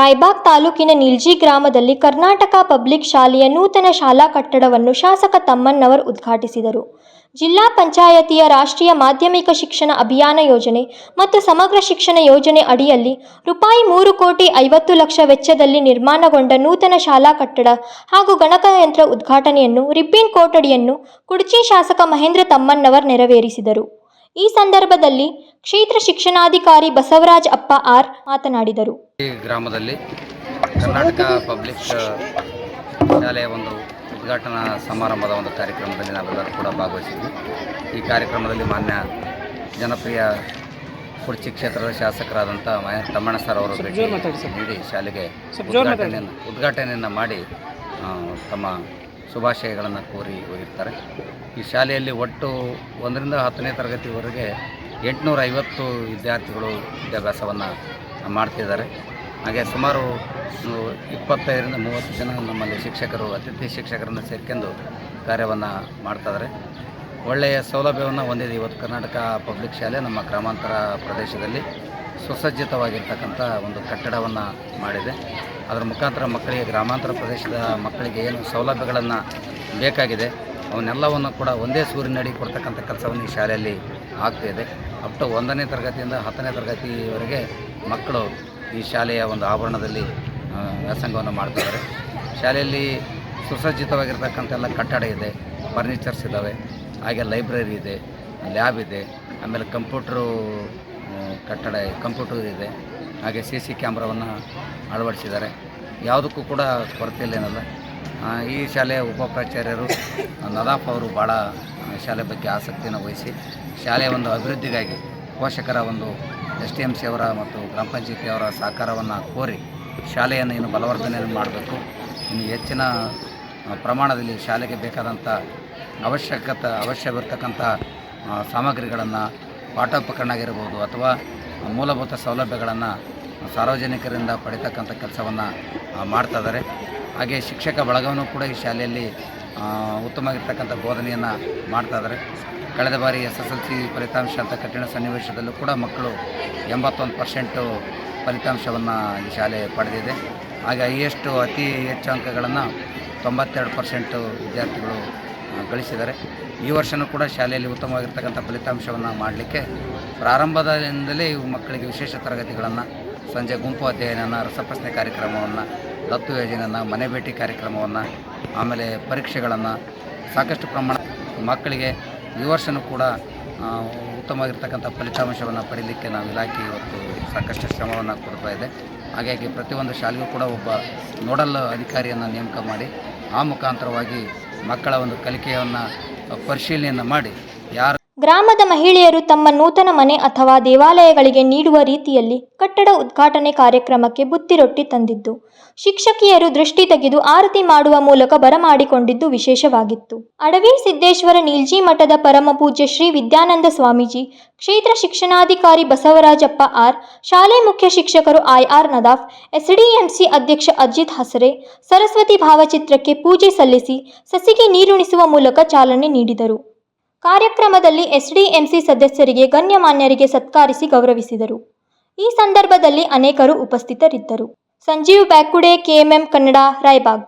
ರಾಯಬಾಗ್ ತಾಲೂಕಿನ ನಿಲ್ಜಿ ಗ್ರಾಮದಲ್ಲಿ ಕರ್ನಾಟಕ ಪಬ್ಲಿಕ್ ಶಾಲೆಯ ನೂತನ ಶಾಲಾ ಕಟ್ಟಡವನ್ನು ಶಾಸಕ ತಮ್ಮಣ್ಣವರ್ ಉದ್ಘಾಟಿಸಿದರು. ಜಿಲ್ಲಾ ಪಂಚಾಯತಿಯ ರಾಷ್ಟ್ರೀಯ ಮಾಧ್ಯಮಿಕ ಶಿಕ್ಷಣ ಅಭಿಯಾನ ಯೋಜನೆ ಮತ್ತು ಸಮಗ್ರ ಶಿಕ್ಷಣ ಯೋಜನೆ ಅಡಿಯಲ್ಲಿ ರೂಪಾಯಿ ಮೂರು ಕೋಟಿ ಐವತ್ತು ಲಕ್ಷ ವೆಚ್ಚದಲ್ಲಿ ನಿರ್ಮಾಣಗೊಂಡ ನೂತನ ಶಾಲಾ ಕಟ್ಟಡ ಹಾಗೂ ಗಣಕಯಂತ್ರ ಉದ್ಘಾಟನೆಯನ್ನು ರಿಬ್ಬಿನ್ ಕೊಠಡಿಯನ್ನು ಕುಡಚಿ ಶಾಸಕ ಮಹೇಂದ್ರ ತಮ್ಮಣ್ಣವರ್ ನೆರವೇರಿಸಿದರು. ಈ ಸಂದರ್ಭದಲ್ಲಿ ಕ್ಷೇತ್ರ ಶಿಕ್ಷಣಾಧಿಕಾರಿ ಬಸವರಾಜ್ ಅಪ್ಪ ಆರ್ ಮಾತನಾಡಿದರು. ಈ ಗ್ರಾಮದಲ್ಲಿ ಕರ್ನಾಟಕ ಪಬ್ಲಿಕ್ ಶಾಲೆಯ ಒಂದು ಉದ್ಘಾಟನಾ ಸಮಾರಂಭದ ಒಂದು ಕಾರ್ಯಕ್ರಮದಲ್ಲಿ ನಾವೆಲ್ಲರೂ ಕೂಡ ಭಾಗವಹಿಸಿದ್ವಿ. ಈ ಕಾರ್ಯಕ್ರಮದಲ್ಲಿ ಮಾನ್ಯ ಜನಪ್ರಿಯ ಕುರ್ಚಿ ಕ್ಷೇತ್ರದ ಶಾಸಕರಾದಂಥ ಮಹೇಶ್ ತಮ್ಮಣ್ಣ ಸರ್ ಅವರು ಭೇಟಿ ನೀಡಿ ಶಾಲೆಗೆ ಉದ್ಘಾಟನೆಯನ್ನು ಉದ್ಘಾಟನೆಯನ್ನು ಮಾಡಿ ತಮ್ಮ ಶುಭಾಶಯಗಳನ್ನು ಕೋರಿ ಹೋಗಿರ್ತಾರೆ. ಈ ಶಾಲೆಯಲ್ಲಿ ಒಟ್ಟು ಒಂದರಿಂದ ಹತ್ತನೇ ತರಗತಿವರೆಗೆ ಎಂಟುನೂರ ಐವತ್ತು ವಿದ್ಯಾರ್ಥಿಗಳು ವಿದ್ಯಾಭ್ಯಾಸವನ್ನು ಮಾಡ್ತಿದ್ದಾರೆ. ಹಾಗೆ ಸುಮಾರು ಇಪ್ಪತ್ತೈದರಿಂದ ಮೂವತ್ತು ಜನ ನಮ್ಮಲ್ಲಿ ಶಿಕ್ಷಕರು, ಅತಿಥಿ ಶಿಕ್ಷಕರನ್ನು ಸೇರ್ಕೊಂಡು ಕಾರ್ಯವನ್ನು ಮಾಡ್ತಾಯಿದ್ದಾರೆ ಒಳ್ಳೆಯ ಸೌಲಭ್ಯವನ್ನು ಹೊಂದಿದೆ ಇವತ್ತು ಕರ್ನಾಟಕ ಪಬ್ಲಿಕ್ ಶಾಲೆ, ನಮ್ಮ ಗ್ರಾಮಾಂತರ ಪ್ರದೇಶದಲ್ಲಿ ಸುಸಜ್ಜಿತವಾಗಿರ್ತಕ್ಕಂಥ ಒಂದು ಕಟ್ಟಡವನ್ನು ಮಾಡಿದೆ. ಅದರ ಮುಖಾಂತರ ಮಕ್ಕಳಿಗೆ ಗ್ರಾಮಾಂತರ ಪ್ರದೇಶದ ಮಕ್ಕಳಿಗೆ ಏನು ಸೌಲಭ್ಯಗಳನ್ನು ಬೇಕಾಗಿದೆ, ಅವನ್ನೆಲ್ಲವನ್ನು ಕೂಡ ಒಂದೇ ಸೂರಿನಡಿ ಕೊಡ್ತಕ್ಕಂಥ ಕೆಲಸವನ್ನು ಈ ಶಾಲೆಯಲ್ಲಿ ಆಗ್ತಾಯಿದೆ ಅಪ್ ಟು ಒಂದನೇ ತರಗತಿಯಿಂದ ಹತ್ತನೇ ತರಗತಿವರೆಗೆ ಮಕ್ಕಳು ಈ ಶಾಲೆಯ ಒಂದು ಆವರಣದಲ್ಲಿ ವ್ಯಾಸಂಗವನ್ನು ಮಾಡ್ತಿದ್ದಾರೆ. ಶಾಲೆಯಲ್ಲಿ ಸುಸಜ್ಜಿತವಾಗಿರ್ತಕ್ಕಂಥ ಎಲ್ಲ ಕಟ್ಟಡ ಇದೆ, ಫರ್ನಿಚರ್ಸ್ ಇದ್ದಾವೆ, ಹಾಗೆ ಲೈಬ್ರರಿ ಇದೆ, ಲ್ಯಾಬ್ ಇದೆ, ಆಮೇಲೆ ಕಂಪ್ಯೂಟ್ರು ಕಟ್ಟಡ, ಕಂಪ್ಯೂಟರ್ ಇದೆ. ಹಾಗೆ ಸಿ ಸಿ ಕ್ಯಾಮ್ರಾವನ್ನು ಅಳವಡಿಸಿದ್ದಾರೆ. ಯಾವುದಕ್ಕೂ ಕೂಡ ಕೊರತೆ ಇಲ್ಲೇನಲ್ಲ ಈ ಶಾಲೆಯ ಉಪ ಪ್ರಾಚಾರ್ಯರು ನದಾಫ್ ಅವರು ಭಾಳ ಶಾಲೆ ಬಗ್ಗೆ ಆಸಕ್ತಿಯನ್ನು ವಹಿಸಿ, ಶಾಲೆಯ ಒಂದು ಅಭಿವೃದ್ಧಿಗಾಗಿ ಪೋಷಕರ ಒಂದು ಎಸ್ ಟಿ ಎಂ ಸಿ ಅವರ ಮತ್ತು ಗ್ರಾಮ ಪಂಚಾಯತಿಯವರ ಸಹಕಾರವನ್ನು ಕೋರಿ ಶಾಲೆಯನ್ನು ಇನ್ನು ಬಲವರ್ಧನೆಯನ್ನು ಮಾಡಬೇಕು. ಇನ್ನು ಹೆಚ್ಚಿನ ಪ್ರಮಾಣದಲ್ಲಿ ಶಾಲೆಗೆ ಬೇಕಾದಂಥ ಅವಶ್ಯಕತೆ ಅವಶ್ಯವಿರ್ತಕ್ಕಂಥ ಸಾಮಗ್ರಿಗಳನ್ನು ಪಾಠೋಪಕರಣ ಆಗಿರ್ಬೋದು ಅಥವಾ ಮೂಲಭೂತ ಸೌಲಭ್ಯಗಳನ್ನು ಸಾರ್ವಜನಿಕರಿಂದ ಪಡಿತಕ್ಕಂಥ ಕೆಲಸವನ್ನು ಮಾಡ್ತಾಯಿದ್ದಾರೆ ಹಾಗೆ ಶಿಕ್ಷಕ ಬಳಗವನ್ನು ಕೂಡ ಈ ಶಾಲೆಯಲ್ಲಿ ಉತ್ತಮವಾಗಿರ್ತಕ್ಕಂಥ ಬೋಧನೆಯನ್ನು ಮಾಡ್ತಾಯಿದ್ದಾರೆ ಕಳೆದ ಬಾರಿ ಎಸ್ ಎಸ್ ಎಲ್ ಸಿ ಫಲಿತಾಂಶ ಅಂತ ಕಠಿಣ ಸನ್ನಿವೇಶದಲ್ಲೂ ಕೂಡ ಮಕ್ಕಳು ಎಂಬತ್ತೊಂದು ಪರ್ಸೆಂಟು ಫಲಿತಾಂಶವನ್ನು ಈ ಶಾಲೆ ಪಡೆದಿದೆ. ಹಾಗೆ ಹೈಯೆಸ್ಟು ಅತಿ ಹೆಚ್ಚು ಅಂಕಗಳನ್ನು ತೊಂಬತ್ತೆರಡು ಪರ್ಸೆಂಟು ವಿದ್ಯಾರ್ಥಿಗಳು ಗಳಿಸಿದ್ದಾರೆ. ಈ ವರ್ಷವೂ ಕೂಡ ಶಾಲೆಯಲ್ಲಿ ಉತ್ತಮವಾಗಿರ್ತಕ್ಕಂಥ ಫಲಿತಾಂಶವನ್ನು ಮಾಡಲಿಕ್ಕೆ ಪ್ರಾರಂಭದಿಂದಲೇ ಇವು ಮಕ್ಕಳಿಗೆ ವಿಶೇಷ ತರಗತಿಗಳನ್ನು, ಸಂಜೆ ಗುಂಪು ಅಧ್ಯಯನ ರಸಪ್ರಶ್ನೆ ಕಾರ್ಯಕ್ರಮವನ್ನು, ದತ್ತು ಯೋಜನೆಯನ್ನು, ಮನೆ ಭೇಟಿ ಕಾರ್ಯಕ್ರಮವನ್ನು, ಆಮೇಲೆ ಪರೀಕ್ಷೆಗಳನ್ನು ಸಾಕಷ್ಟು ಪ್ರಮಾಣ ಮಕ್ಕಳಿಗೆ ಈ ವರ್ಷವೂ ಕೂಡ ಉತ್ತಮವಾಗಿರ್ತಕ್ಕಂಥ ಫಲಿತಾಂಶವನ್ನು ಪಡೀಲಿಕ್ಕೆ ನಾವು ಇಲಾಖೆ ಇವತ್ತು ಸಾಕಷ್ಟು ಶ್ರಮವನ್ನು ಕೊಡ್ತಾ ಇದೆ. ಹಾಗಾಗಿ ಪ್ರತಿಯೊಂದು ಶಾಲೆಗೂ ಕೂಡ ಒಬ್ಬ ನೋಡಲ್ ಅಧಿಕಾರಿಯನ್ನು ನೇಮಕ ಮಾಡಿ, ಆ ಮುಖಾಂತರವಾಗಿ ಮಕ್ಕಳ ಒಂದು ಕಲಿಕೆಯನ್ನು ಪರಿಶೀಲನೆಯನ್ನು ಮಾಡಿ ಯಾರು ಗ್ರಾಮದ ಮಹಿಳೆಯರು ತಮ್ಮ ನೂತನ ಮನೆ ಅಥವಾ ದೇವಾಲಯಗಳಿಗೆ ನೀಡುವ ರೀತಿಯಲ್ಲಿ ಕಟ್ಟಡ ಉದ್ಘಾಟನೆ ಕಾರ್ಯಕ್ರಮಕ್ಕೆ ಬುತ್ತಿರೊಟ್ಟಿ ತಂದಿದ್ದು, ಶಿಕ್ಷಕಿಯರು ದೃಷ್ಟಿ ತೆಗೆದು ಆರತಿ ಮಾಡುವ ಮೂಲಕ ಬರಮಾಡಿಕೊಂಡಿದ್ದು ವಿಶೇಷವಾಗಿತ್ತು. ಅಡವಿ ಸಿದ್ದೇಶ್ವರ ನೀಲ್ಜಿ ಮಠದ ಪರಮ ಪೂಜ್ಯ ಶ್ರೀ ವಿದ್ಯಾನಂದ ಸ್ವಾಮೀಜಿ, ಕ್ಷೇತ್ರ ಶಿಕ್ಷಣಾಧಿಕಾರಿ ಬಸವರಾಜಪ್ಪ ಆರ್, ಶಾಲೆ ಮುಖ್ಯ ಶಿಕ್ಷಕರು ಐ ಆರ್ ನದಾಫ್, ಎಸ್ಡಿಎಂಸಿ ಅಧ್ಯಕ್ಷ ಅಜಿತ್ ಹಸರೆ, ಸರಸ್ವತಿ ಭಾವಚಿತ್ರಕ್ಕೆ ಪೂಜೆ ಸಲ್ಲಿಸಿ, ಸಸಿಗೆ ನೀರುಣಿಸುವ ಮೂಲಕ ಚಾಲನೆ ನೀಡಿದರು. ಕಾರ್ಯಕ್ರಮದಲ್ಲಿ ಎಸ್ಡಿಎಂಸಿ ಸದಸ್ಯರಿಗೆ ಗಣ್ಯಮಾನ್ಯರಿಗೆ ಸತ್ಕರಿಸಿ ಗೌರವಿಸಿದರು. ಈ ಸಂದರ್ಭದಲ್ಲಿ ಅನೇಕರು ಉಪಸ್ಥಿತರಿದ್ದರು. ಸಂಜೀವ್ ಬ್ಯಾಕುಡೆ, ಕೆಎಂಎಂ ಕನ್ನಡ, ರಾಯಬಾಗ್.